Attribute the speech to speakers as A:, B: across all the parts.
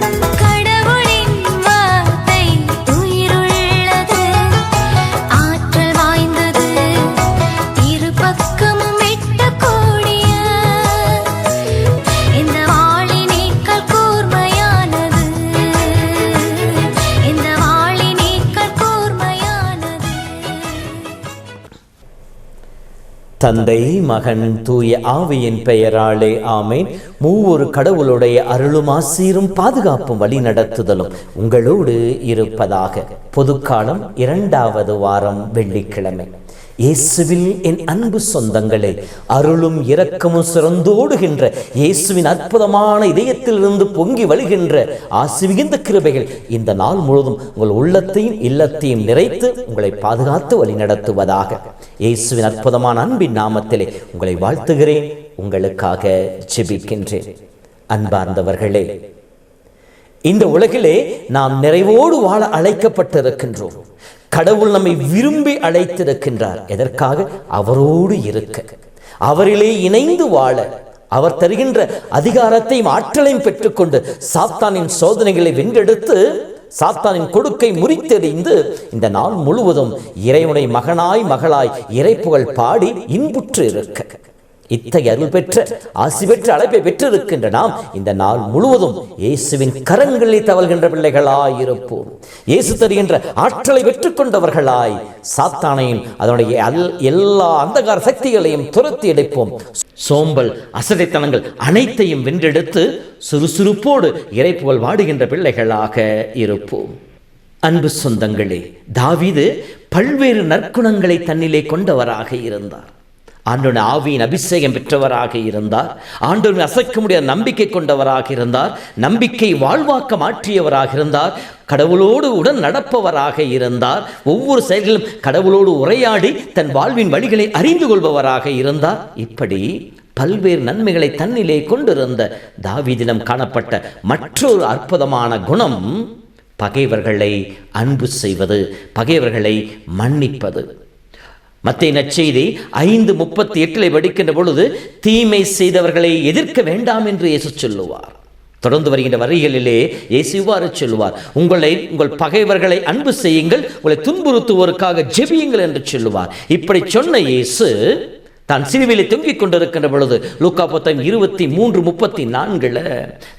A: கடவுளின்
B: தந்தை மகன் தூய ஆவியின் பெயராலே ஆமேன். மூவொரு கடவுளுடைய அருளும் ஆசீரும் பாதுகாப்பும் வழி நடத்துதலும் உங்களோடு இருப்பதாக. பொதுக்காலம் இரண்டாவது வாரம் வெள்ளிக்கிழமை. இயேசுவில் என் அன்பு சொந்தங்களே அருளும் இரக்கமும் சிறந்தோடுகின்ற இயேசுவின் அற்புதமான இதயத்திலிருந்து பொங்கி வழிகின்ற ஆசி மிகுந்த கிருபைகள் இந்த நாள் முழுவதும் உங்கள் உள்ளத்தையும் இல்லத்தையும் நிறைத்து உங்களை பாதுகாத்து வழி நடத்துவதாக இயேசுவின் அற்புதமான அன்பின் நாமத்திலே உங்களை வாழ்த்துகிறேன் உங்களுக்காக ஜெபிக்கின்றேன். அன்பார்ந்தவர்களே இந்த உலகிலே நாம் நிறைவோடு வாழ அழைக்கப்பட்டிருக்கின்றோம். கடவுள் நம்மை விரும்பி அழைத்திருக்கின்றார். எதற்காக? அவரோடு இருக்க. அவரிலே இணைந்து வாழ. அவர் தருகின்ற அதிகாரத்தையும் ஆற்றலையும் பெற்றுக்கொண்டு சாத்தானின் சோதனைகளை வென்றெடுத்து சாத்தானின் கொடுக்கை முறித்தெறிந்து இந்த நாள் முழுவதும் இறைவனை மகனாய் மகளாய் இறைப்புகள் பாடி இன்புற்று இருக்க இத்தகைய அருள் பெற்ற ஆசி பெற்ற அழைப்பை பெற்றிருக்கின்ற நாம் இந்த நாள் முழுவதும் இயேசுவின் கரங்களில் தவழ்கின்ற பிள்ளைகளாய் இருப்போம் இயேசு தருகின்ற ஆற்றலை பெற்றுக்கொண்டவர்களாய் சாத்தானையும் அதனுடைய எல்லா அந்தகார சக்திகளையும் துரத்தி எடுப்போம். சோம்பல் அசதைத்தனங்கள் அனைத்தையும் வென்றெடுத்து சுறுசுறுப்போடு இறைப்புகள் வாடுகின்ற பிள்ளைகளாக இருப்போம். அன்பு சொந்தங்களே தாவிது பல்வேறு நற்குணங்களை தன்னிலே கொண்டவராக இருந்தார். ஆண்டவன் ஆவியின் அபிஷேகம் பெற்றவராக இருந்தார். ஆண்டவன் அசைக்க முடியாத நம்பிக்கை கொண்டவராக இருந்தார். நம்பிக்கை வாழ்வாக்க மாற்றியவராக இருந்தார். கடவுளோடு உடன் நடப்பவராக இருந்தார். ஒவ்வொரு செயல்களும் கடவுளோடு உரையாடி தன் வாழ்வின் வழிகளை அறிந்து கொள்பவராக இருந்தார். இப்படி பல்வேறு நன்மைகளை தன்னிலே கொண்டிருந்த தாவீதிடம் காணப்பட்ட மற்றொரு அற்புதமான குணம் பகைவர்களை அன்பு செய்வது பகைவர்களை மன்னிப்பது. மத்திய நற்செய்தி ஐந்து முப்பத்தி எட்டில் படிக்கின்ற பொழுது தீமை செய்தவர்களை எதிர்க்க வேண்டாம் என்று இயேசு சொல்லுவார். தொடர்ந்து வருகின்ற வரிகளிலே இயேசு இவ்வாறு சொல்லுவார் உங்களை உங்கள் பகைவர்களை அன்பு செய்யுங்கள் உங்களை துன்புறுத்துவோருக்காக ஜெபியுங்கள் என்று சொல்லுவார். இப்படி சொன்ன இயேசு தான் சிலுவையிலே தொங்கிக் கொண்டிருக்கின்ற பொழுது லூக்கா புத்தகம் இருபத்தி மூன்று முப்பத்தி நான்குல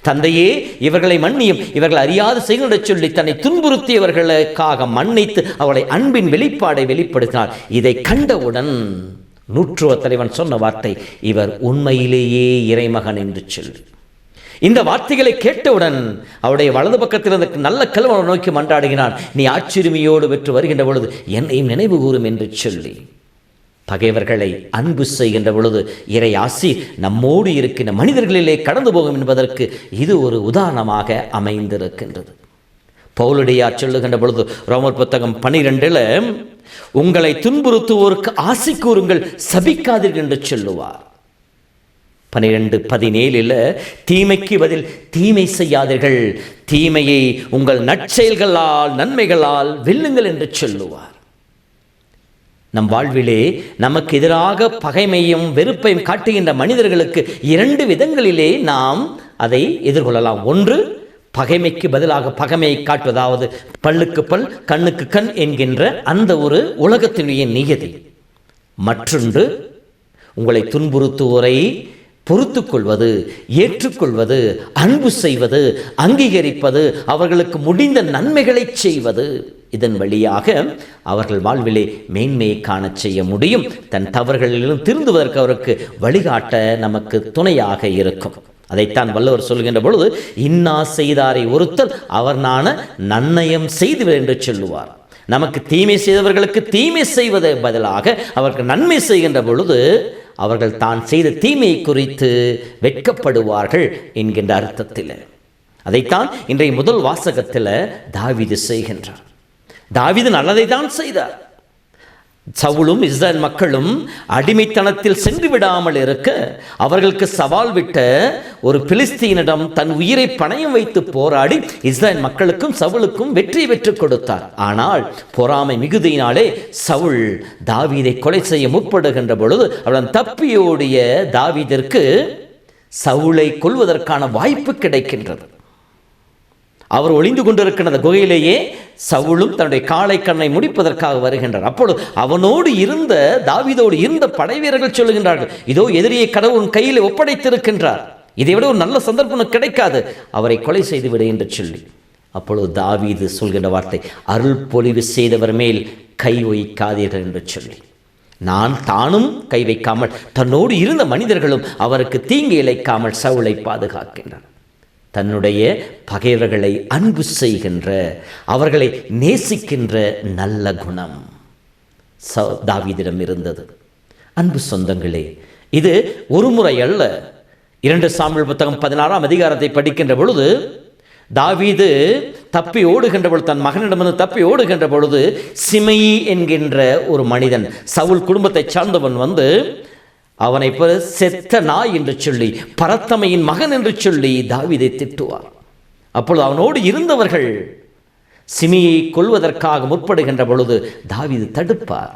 B: தந்தையே இவர்களை மன்னியும். இவர்கள் அறியாத செய்கின்ற சொல்லி தன்னை துன்புறுத்தியவர்களுக்காக மன்னித்து அவளை அன்பின் வெளிப்பாடை வெளிப்படுத்தினார். இதை கண்டவுடன் நூற்றுவ தலைவன் சொன்ன வார்த்தை இவர் உண்மையிலேயே இறைமகன் என்று சொல்லி. இந்த வார்த்தைகளை கேட்டவுடன் அவருடைய வலது பக்கத்தில் இருந்த நல்ல கல்வனை நோக்கி மன்றாடுகிறான். நீ ஆச்சுரிமையோடு பெற்று வருகின்ற பொழுது என்னையும் நினைவு கூறும் என்று சொல்லி. பகைவர்களை அன்பு செய்கின்ற பொழுது இறை ஆசி நம்மோடு இருக்கின்ற மனிதர்களிலே கடந்து போகும் என்பதற்கு இது ஒரு உதாரணமாக அமைந்திருக்கின்றது. பவுலுடையார் சொல்லுகின்ற பொழுது ரோமர் புத்தகம் பனிரெண்டில் உங்களை துன்புறுத்துவோருக்கு ஆசி கூறுங்கள் சபிக்காதீர்கள் என்று சொல்லுவார். பனிரெண்டு பதினேழில் தீமைக்கு பதில் தீமை செய்யாதீர்கள். தீமையை உங்கள் நற்செயல்களால் நன்மைகளால் வெல்லுங்கள் என்று சொல்லுவார். நம் வாழ்விலே நமக்கு எதிராக பகைமையும் வெறுப்பையும் காட்டுகின்ற மனிதர்களுக்கு இரண்டு விதங்களிலே நாம் அதை எதிர்கொள்ளலாம். ஒன்று பகைமைக்கு பதிலாக பகைமையை காட்டுவதாவது பல்லுக்கு பல் கண்ணுக்கு கண் என்கின்ற அந்த ஒரு உலகத்தினுடைய நியதி. மற்றொன்று உங்களை துன்புறுத்துவோரை பொறுத்து கொள்வது ஏற்றுக்கொள்வது அன்பு செய்வது அங்கீகரிப்பது அவர்களுக்கு முடிந்த நன்மைகளை செய்வது. இதன் வழியாக அவர்கள் வாழ்விலே மேன்மையை காணச் செய்ய முடியும். தன் தவறுகளிலும் திருந்துவதற்கு அவருக்கு வழிகாட்ட நமக்கு துணையாக இருக்கும். அதைத்தான் வல்லவர் சொல்கின்ற பொழுது இன்னா செய்தாரை ஒருத்தர் அவர் நான நன்னயம் செய்து என்று சொல்லுவார். நமக்கு தீமை செய்தவர்களுக்கு தீமை செய்வது பதிலாக அவருக்கு நன்மை செய்கின்ற பொழுது அவர்கள் தான் செய்த தீமையை குறித்து வெட்கப்படுவார்கள் என்கின்ற அர்த்தத்தில். அதைத்தான் இன்றைய முதல் வாசகத்தில் தாவிது செய்கின்றார். தாவிது நல்லதை தான் செய்தார். சவுலும் இஸ்ரேல் மக்களும் அடிமைத்தனத்தில் சென்று விடாமல் இருக்க அவர்களுக்கு சவால் விட்ட ஒரு பிலிஸ்தீனிடம் தன் உயிரை பணயம் வைத்து போராடி இஸ்ரேல் மக்களுக்கும் சவுலுக்கும் வெற்றி பெற்றுக் கொடுத்தார். ஆனால் பொறாமை மிகுதியினாலே சவுல் தாவீதை கொலை செய்ய முற்படுகின்ற பொழுது அவன் தப்பியோடிய தாவீதிற்கு சவுளை கொள்வதற்கான வாய்ப்பு கிடைக்கின்றது. அவர் ஒளிந்து கொண்டிருக்கிற குகையிலேயே சவுளும் தன்னுடைய காளை கண்ணை முடிப்பதற்காக வருகின்றார். அப்பொழுது அவனோடு இருந்த தாவீதோடு இருந்த படை வீரர்கள் சொல்லுகின்றார்கள் இதோ எதிரியை கடவுள் கையில் ஒப்படைத்திருக்கின்றார். இதை விட ஒரு நல்ல சந்தர்ப்பம் கிடைக்காது. அவரை கொலை செய்து விடு என்று சொல்லி. அப்பொழுது தாவீது சொல்கின்ற வார்த்தை அருள் பொலிவு செய்தவர் மேல் கை வைக்காதீர்கள் என்று சொல்லி. நான் தானும் கை வைக்காமல் தன்னோடு இருந்த மனிதர்களும் அவருக்கு தீங்கு இழைக்காமல் சவுளை பாதுகாக்கின்றார் தன்னுடைய பகைவர்களை அன்பு செய்கின்ற அவர்களை நேசிக்கின்ற நல்ல குணம் ச தாவீதிடம் இருந்தது. அன்பு சொந்தங்களே இது ஒரு முறை அல்ல. இரண்டு சாமியல் புத்தகம் பதினாறாம் அதிகாரத்தை படிக்கின்ற பொழுது தாவீது தப்பி ஓடுகின்ற பொழுது தன் மகனிடமிருந்து தப்பி ஓடுகின்ற பொழுது சிமையி என்கின்ற ஒரு மனிதன் சவுல் குடும்பத்தைச் சார்ந்தவன் வந்து அவனை பெற செத்த நாய் என்று சொல்லி பரத்தமையின் மகன் என்று சொல்லி தாவிதை திட்டுவார். அப்பொழுது அவனோடு இருந்தவர்கள் சிமியை கொள்வதற்காக முற்படுகின்ற பொழுது தாவிது தடுப்பார்.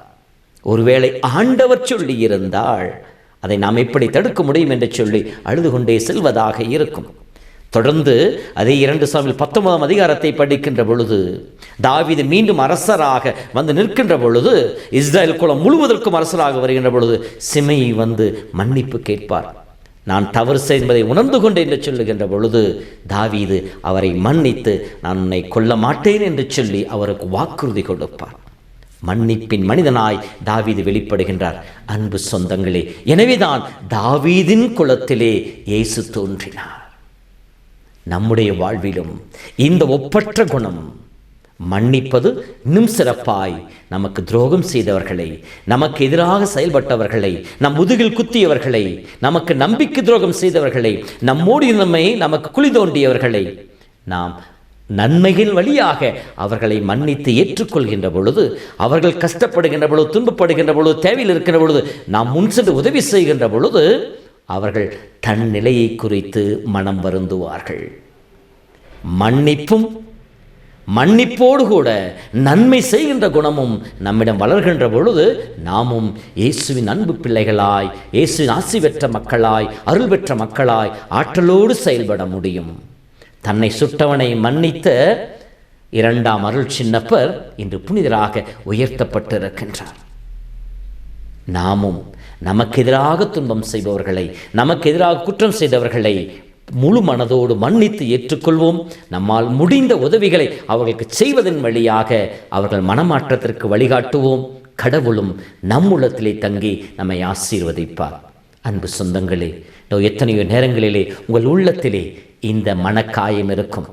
B: ஒருவேளை ஆண்டவர் சொல்லி இருந்தால் அதை நாம் எப்படி தடுக்க முடியும் என்று சொல்லி அழுது கொண்டே செல்வதாக இருக்கும். தொடர்ந்து அதே இரண்டு சாமியில் பத்தொன்பதாம் அதிகாரத்தை படிக்கின்ற பொழுது தாவிது மீண்டும் அரசராக வந்து நிற்கின்ற பொழுது இஸ்ரேல் குலம் முழுவதற்கும் அரசராக வருகின்ற பொழுது சிமை வந்து மன்னிப்பு கேட்பார். நான் தவறு செய்வதை உணர்ந்து கொண்டேன் என்று சொல்லுகின்ற பொழுது தாவீது அவரை மன்னித்து நான் உன்னை கொல்ல மாட்டேன் என்று சொல்லி அவருக்கு வாக்குறுதி கொடுப்பார். மன்னிப்பின் மனிதனாய் தாவீது வெளிப்படுகின்றார். அன்பு சொந்தங்களே எனவேதான் தாவீதின் குலத்திலே இயேசு தோன்றினார். நம்முடைய வாழ்விலும். இந்த ஒப்பற்ற குணம் மன்னிப்பது இன்னும் சிறப்பாய் நமக்கு துரோகம் செய்தவர்களை நமக்கு எதிராக செயல்பட்டவர்களை நம் முதுகில் குத்தியவர்களை நமக்கு நம்பிக்கை துரோகம் செய்தவர்களை நம்மோடு நம்மை நமக்கு குழி தோண்டியவர்களை நாம் நன்மையின் வழியாக அவர்களை மன்னித்து ஏற்றுக்கொள்கின்ற பொழுது அவர்கள் கஷ்டப்படுகின்ற பொழுது துன்பப்படுகின்ற பொழுது தேவையில் இருக்கின்ற பொழுது நாம் முன் சென்று உதவி செய்கின்ற பொழுது அவர்கள் தன் நிலையை குறித்து மனம் வருந்துவார்கள். மன்னிப்பும் மன்னிப்போடு கூட நன்மை செய்கின்ற குணமும் நம்மிடம் வளர்கின்ற பொழுது நாமும் இயேசுவின் அன்பு பிள்ளைகளாய் இயேசுவின் ஆசி பெற்ற மக்களாய் அருள் பெற்ற மக்களாய் ஆற்றலோடு செயல்பட முடியும். தன்னை சுட்டவனை மன்னித்த இரண்டாம் அருள் சின்னப்பர் இன்று புனிதராக உயர்த்தப்பட்டிருக்கின்றார். நாமும் நமக்கு எதிராக துன்பம் செய்பவர்களை நமக்கு எதிராக குற்றம் செய்தவர்களை முழு மனதோடு மன்னித்து ஏற்றுக்கொள்வோம். நம்மால் முடிந்த உதவிகளை அவர்களுக்கு செய்வதன் வழியாக அவர்கள் மனமாற்றத்திற்கு வழிகாட்டுவோம். கடவுளும் நம்முள்ளத்திலே தங்கி நம்மை ஆசீர்வதிப்பார். அன்பு சொந்தங்களே எத்தனையோ நேரங்களிலே உங்கள் உள்ளத்திலே இந்த மனக்காயம் இருக்கும்.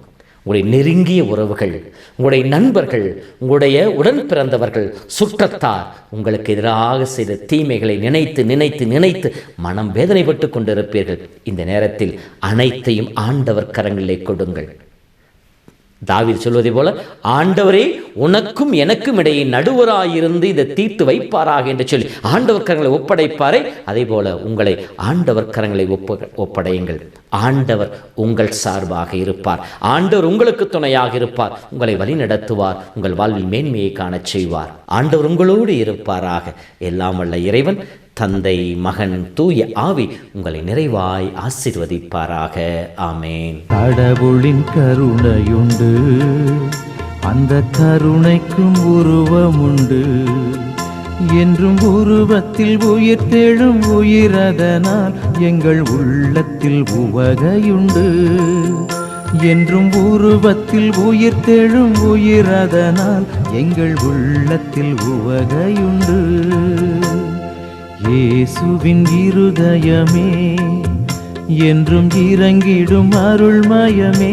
B: உங்களுடைய நெருங்கிய உறவுகள் உங்களுடைய நண்பர்கள் உங்களுடைய உடன் பிறந்தவர்கள் சுற்றத்தார் உங்களுக்கு எதிராக செய்த தீமைகளை நினைத்து நினைத்து நினைத்து மனம் வேதனைப்பட்டு கொண்டிருப்பீர்கள். இந்த நேரத்தில் அனைத்தையும் ஆண்டவர் கரங்களிலே கொடுங்கள். தாவீர் சொல்வதை போல ஆண்டவரே உனக்கும் எனக்கும் இடையே நடுவராயிருந்து இதை தீர்த்து வைப்பாராக என்று சொல்லி ஆண்டவர் கரங்களை ஒப்படைப்பாரே. அதே போல உங்களை ஆண்டவர் கரங்களை ஒப்ப ஒப்படையுங்கள். ஆண்டவர் உங்கள் சார்பாக இருப்பார். ஆண்டவர் உங்களுக்கு துணையாக இருப்பார். உங்களை வழி நடத்துவார். உங்கள் வாழ்வில் மேன்மையை காணச் செய்வார். ஆண்டவர் உங்களோடு இருப்பாராக. எல்லாம் வல்ல இறைவன் தந்தை மகன் தூய ஆவி உங்களை நிறைவாய் ஆசீர்வதிப்பாராக. ஆமேன்.
C: கடவுளின் கருணையுண்டு அந்த கருணைக்கும் உருவமுண்டு. என்றும் உருவத்தில் உயிர் தெழும் உயிரதனால் எங்கள் உள்ளத்தில் உவகையுண்டு. என்றும் உருவத்தில் உயிர் தெழும் உயிரதனால் எங்கள் உள்ளத்தில் உவகையுண்டு. இயேசுவின் இருதயமே என்றும் இறங்கிடும் அருள்மயமே.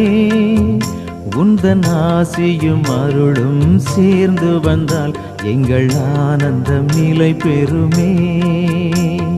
C: உந்தன் ஆசியும் அருளும் சேர்ந்து வந்தால் எங்கள் ஆனந்தம் நிலை பெறுமே